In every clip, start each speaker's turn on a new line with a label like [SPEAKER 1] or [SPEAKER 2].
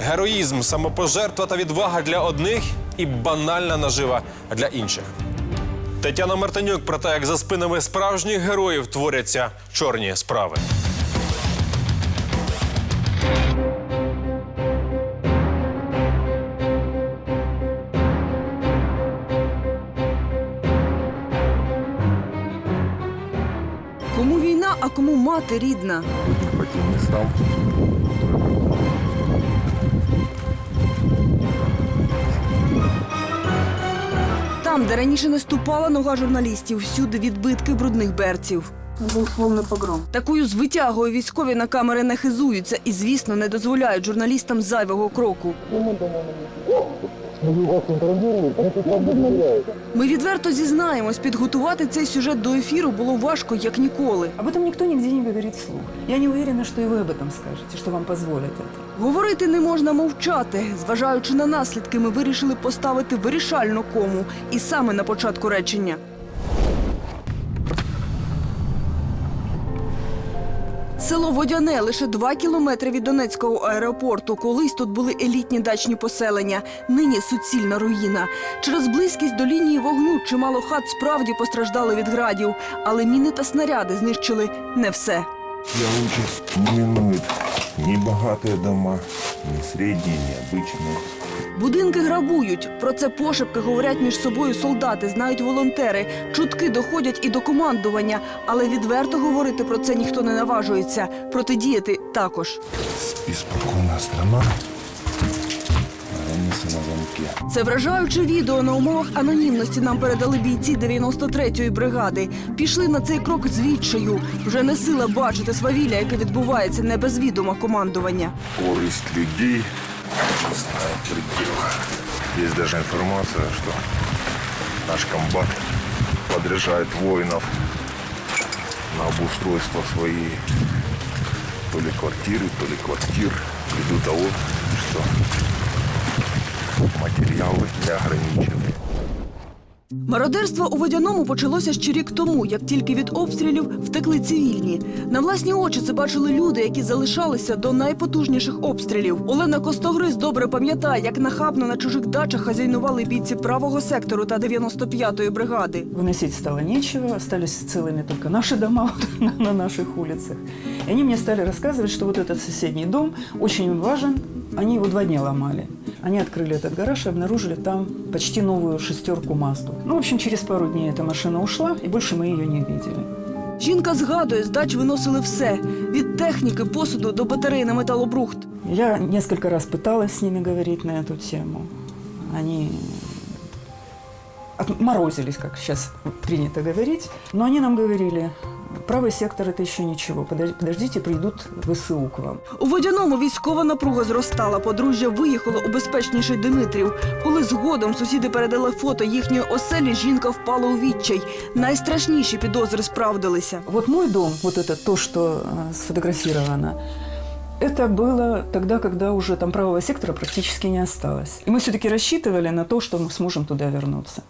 [SPEAKER 1] Героїзм, самопожертва та відвага для одних і банальна нажива для інших. Тетяна Мартинюк про те, як за спинами справжніх героїв творяться чорні справи.
[SPEAKER 2] Кому війна, а кому мати рідна.
[SPEAKER 3] по тем местам.
[SPEAKER 2] Там, де раніше не ступала нога журналістів, всюди відбитки брудних берців. Був повний погром. Такою звитягою військові на камери не хизуються і, звісно, не дозволяють журналістам зайвого кроку. Ми відверто зізнаємось, підготувати цей сюжет до ефіру було важко як ніколи.
[SPEAKER 4] Об этом никто нигде не говорит вслух. Я не уверена, что и вы об этом скажете, что вам позволят это.
[SPEAKER 2] Говорити не можна мовчати. Зважаючи на наслідки, ми вирішили поставити вирішальну кому і саме на початку речення. Село Водяне лише два кілометри від Донецького аеропорту. Колись тут були елітні дачні поселення. Нині суцільна руїна. Через близькість до лінії вогню чимало хат справді постраждали від градів, але міни та снаряди знищили не все.
[SPEAKER 3] Я лучше не минует ни богатые дома, ни средние, ни обычные.
[SPEAKER 2] Будинки грабують. Про це пошепки говорять між собою солдати, знають волонтери. Чутки доходять і до командування, але відверто говорити про це ніхто не наважується. Протидіяти також.
[SPEAKER 3] Беспокойная страна. Границы на замке.
[SPEAKER 2] Це вражаюче відео на умовах анонімності нам передали бійці 93-ї бригади. Пішли на цей крок з відчаю. Вже не сила бачити свавілля, яке відбувається не без відома командування.
[SPEAKER 3] Скорость людей не знает предела. Есть даже информация, что наш комбат подряжает воинов на обустройство своей то ли квартиры, то ли квартир, ввиду того, что материалы не ограничены.
[SPEAKER 2] Мародерство у водяному почалося ще рік тому, як тільки від обстрілів втекли цивільні. На власні очі це бачили люди, які залишалися до найпотужніших обстрілів. Олена Костогриз добре пам'ятає, як нахабно на чужих дачах хазяйнували бійці правого сектору та 95-ї бригади.
[SPEAKER 4] Выносить стало нечего, остались целыми только наши дома вот на, на наших улицах. И они мне стали рассказывать, что вот этот соседний дом очень им важен. Они его два дня ломали. Они открыли этот гараж и обнаружили там почти новую шестерку Мазду. Ну, в общем, через пару дней эта машина ушла, и больше мы ее не видели.
[SPEAKER 2] Жінка згадує, з дач виносили все від техніки, посуду до батарей на металобрухт.
[SPEAKER 4] Я несколько раз пыталась с ними говорить на эту тему. Они отморозились, как сейчас принято говорить. Но они нам говорили, правый сектор – это еще ничего. Подож- Подождите, придут ВСУ к вам.
[SPEAKER 2] У водяному військова напруга зростала. Подружжя виїхало у безпечніший Димитрів. Коли згодом сусіди передали фото їхньої оселі, жінка впала у відчай. Найстрашніші підозри справдилися.
[SPEAKER 4] Вот мой дом, вот это то, что э, сфотографировано, это было тогда, когда уже там правого сектора практически не осталось. И мы все-таки рассчитывали на то, что мы сможем туда вернуться.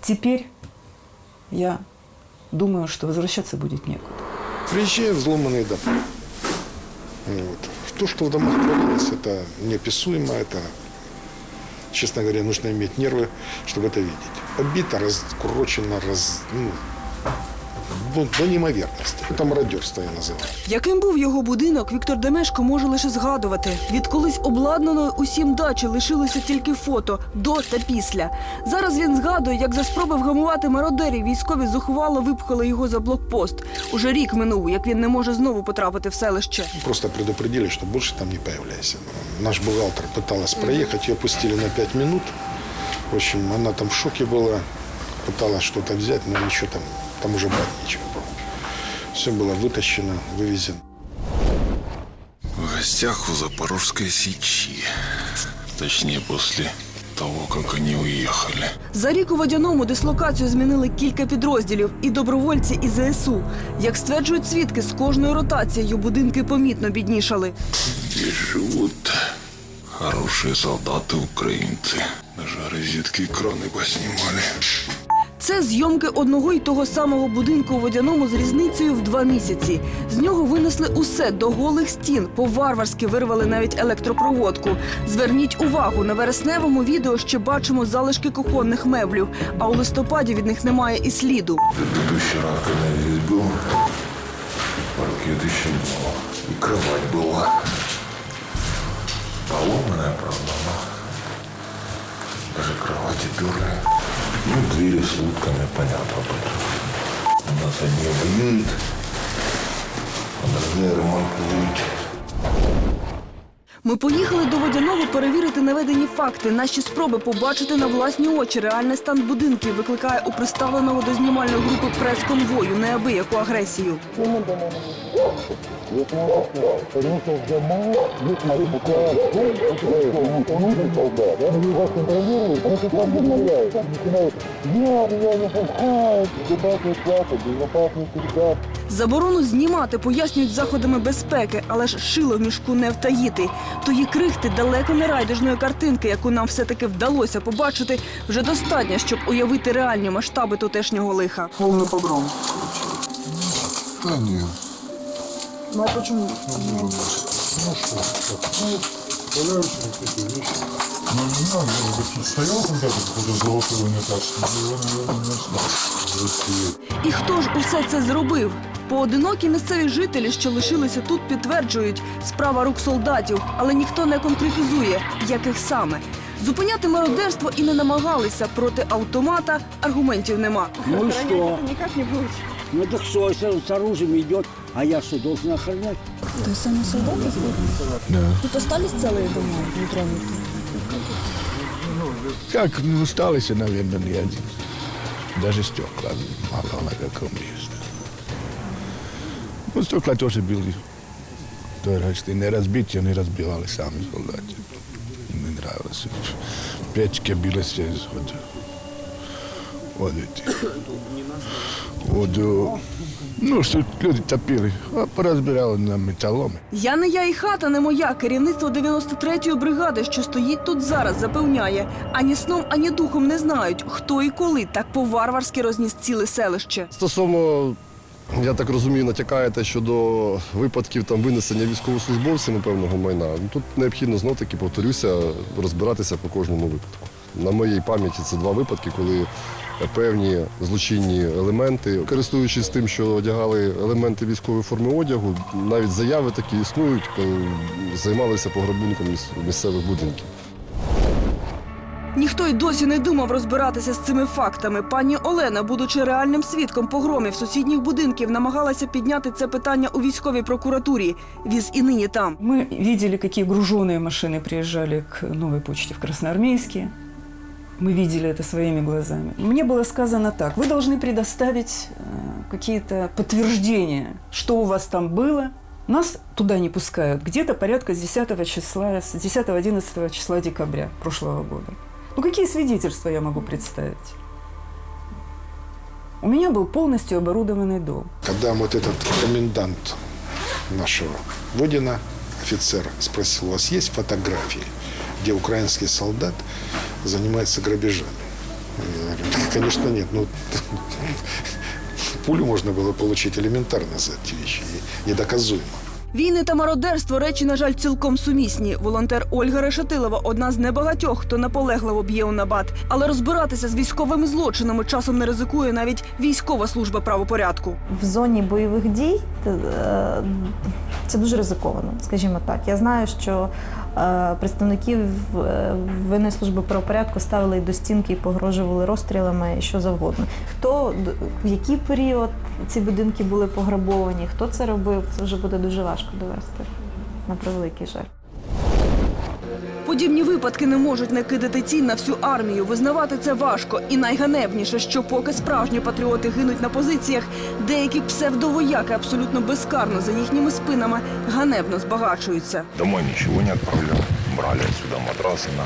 [SPEAKER 4] Теперь я думаю, что возвращаться будет некуда.
[SPEAKER 5] Приезжаю в взломанные дома. Вот. То, что в домах творилось, это неописуемо, это, честно говоря, нужно иметь нервы, чтобы это видеть. Побито, раскурочено, раз, ну, до, до неимоверности. Это мародерство я называю.
[SPEAKER 2] Яким був його будинок, Віктор Демешко може лише згадувати. Від колись обладнаної усім дачі лишилося тільки фото до та після. Зараз він згадує, як за спроби вгамувати мародерів військові зухвало випхали його за блокпост. Уже рік минув, як він не може знову потрапити в селище.
[SPEAKER 5] Просто предупредили, что больше там не появляйся. Наш бухгалтер пыталась проехать, ее пустили на пять минут. В общем, она там в шоке была, пыталась что-то взять, но ничего там, там уже брать нечего было. Все было вытащено, вывезено.
[SPEAKER 6] В гостях у Запорожской Сечи. Точнее, после того, как они уехали.
[SPEAKER 2] За рік у водяному дислокацію змінили кілька підрозділів і добровольці, і ЗСУ. Як стверджують свідки, з кожною ротацією будинки помітно біднішали.
[SPEAKER 6] Здесь живут хорошие солдаты украинцы. Даже розетки и краны поснимали.
[SPEAKER 2] Це зйомки одного й того самого будинку у водяному з різницею в два місяці. З нього винесли усе до голих стін, по-варварськи вирвали навіть електропроводку. Зверніть увагу, на вересневому відео ще бачимо залишки кухонних меблів, а у листопаді від них немає і сліду.
[SPEAKER 6] Предыдущий раз, когда я здесь был, паркет еще не было. И кровать была. Поломанная, правда, но даже кровати перли. Ну, двери с утками, понятно. У нас одни воюют, а другие ремонтуют.
[SPEAKER 2] Ми поїхали до водяного перевірити наведені факти. Наші спроби побачити на власні очі реальний стан будинків викликає у представленого до знімальної групи прес-конвою неабияку агресію. Заборону знімати пояснюють заходами безпеки, але ж шило в мішку не втаїти. Тої крихти далеко не райдужної картинки, яку нам все-таки вдалося побачити, вже достатньо, щоб уявити реальні масштаби тутешнього лиха.
[SPEAKER 7] Полный погром.
[SPEAKER 6] Да нет.
[SPEAKER 2] Ну а чому?
[SPEAKER 7] Ну что, так, валяются какие-то вещи. Не знаю, может тут стоял когда-то какой-то золотой унитаз, но его, наверное, не осталось.
[SPEAKER 2] І хто ж усе це зробив? Поодинокі місцеві жителі, що лишилися тут, підтверджують справа рук солдатів, але ніхто не конкретизує, яких саме. Зупиняти мародерство і не намагалися проти автомата. Аргументів нема.
[SPEAKER 8] Ну и что? Ну так он с оружием идет, а я что, должен охранять?
[SPEAKER 2] Тут остались цілі дома, Дмитро
[SPEAKER 9] Как, ну, остались, наверное, не один. Даже стекла мало на каком месте. Ну, стекла тоже были. То есть не разбиты, они разбивали сами солдаты. Не нравилось. Печки были все из вот, вот эти. Вот, э, ну, что люди топили, а поразбирали на металлом.
[SPEAKER 2] Я не я і хата не моя. Керівництво 93-ї бригади, що стоїть тут зараз, запевняє. Ані сном, ані духом не знають, хто і коли так по-варварськи розніс ціле селище.
[SPEAKER 10] Стосовно, я так розумію, натякаєте щодо випадків там винесення військовослужбовцями певного майна. Ну, Тут необхідно знов таки повторюся, розбиратися по кожному випадку. На моїй пам'яті це два випадки, коли певні злочинні елементи, користуючись тим, що одягали елементи військової форми одягу, навіть заяви такі існують, займалися пограбунком місцевих будинків.
[SPEAKER 2] Ніхто й досі не думав розбиратися з цими фактами. Пані Олена, будучи реальним свідком погромів сусідніх будинків, намагалася підняти це питання у військовій прокуратурі. Віз і нині там.
[SPEAKER 4] Мы видели, какие груженные машины приезжали к новой почте в Красноармейске. Мы видели это своими глазами. Мне было сказано так. Вы должны предоставить э, какие-то подтверждения, что у вас там было. Нас туда не пускают. Где-то порядка с 10 числа, с 10-11 числа декабря прошлого года. Ну какие свидетельства я могу представить? У меня был полностью оборудованный дом.
[SPEAKER 5] Когда вот этот комендант нашего Водина, офицер, спросил, у вас есть фотографии, где украинский солдат занимается грабежами? Я говорю, конечно, нет. Ну, пулю можно было получить элементарно за эти вещи, недоказуемо.
[SPEAKER 2] Війни та мародерство речі, на жаль, цілком сумісні. Волонтер Ольга Решетилова одна з небагатьох, хто наполегливо б'є у набат. Але розбиратися з військовими злочинами часом не ризикує навіть військова служба правопорядку.
[SPEAKER 11] в зоні бойових дій е, це дуже ризиковано, скажімо так. Я знаю, що представників вини винної служби правопорядку ставили до стінки і погрожували розстрілами і що завгодно. Хто в який період ці будинки були пограбовані, хто це робив, це вже буде дуже важко довести. На превеликий жаль.
[SPEAKER 2] Подібні випадки не можуть не кидати цінь на всю армію. Визнавати це важко. І найганебніше, що поки справжні патріоти гинуть на позиціях, деякі псевдовояки абсолютно безкарно за їхніми спинами ганебно збагачуються.
[SPEAKER 3] Домой ничего не отправлял. Брали отсюда матрасы на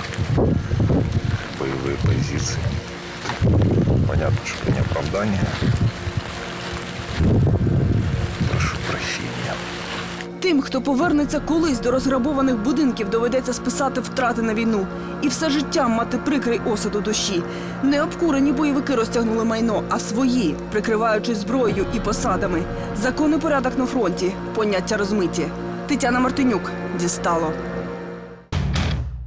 [SPEAKER 3] боевые позиции. Понятно, что это не оправдание. Прошу прощения.
[SPEAKER 2] Тим, хто повернеться колись до розграбованих будинків, доведеться списати втрати на війну і все життя мати прикрий осад у душі. Не обкурені бойовики розтягнули майно, а свої, прикриваючись зброєю і посадами. Закон і порядок на фронті, поняття розмиті. Тетяна Мартинюк дістало.